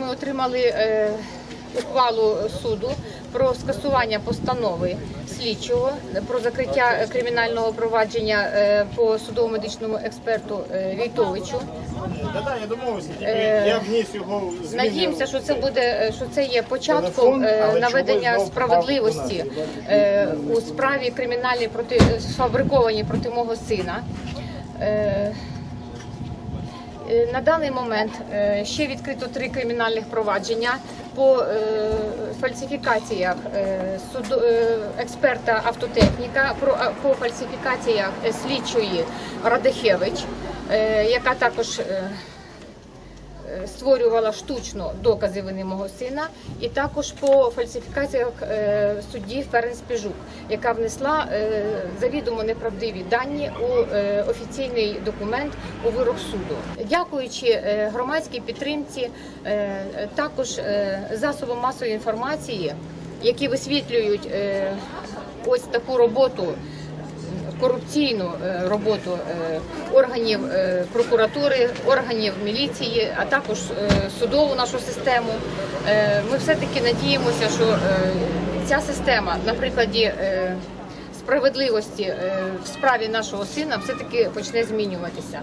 Ми отримали е, ухвалу суду про скасування постанови слідчого про закриття кримінального провадження е, по судово-медичному експерту е, Війтовичу. Я вніс його. Надіємося, що це буде що це є початком наведення справедливості у справі кримінальній проти сфабрикованій проти мого сина. Е, На даний момент е, ще відкрито три кримінальних провадження по е, фальсифікаціях експерта автотехніка, по фальсифікаціях слідчої Радехевич, е, яка також створювала штучно докази вини мого сина, і також по фальсифікаціях е, судді Ференс Піжук, яка внесла е, завідомо неправдиві дані у е, офіційний документ у вирок суду. Дякуючи е, громадській підтримці, е, також е, засобам масової інформації, які висвітлюють е, ось таку роботу корупційну е, роботу е, органів е, прокуратури, органів міліції, а також судову нашу систему. Ми все-таки надіємося, що ця система на прикладі справедливості в справі нашого сина все-таки почне змінюватися.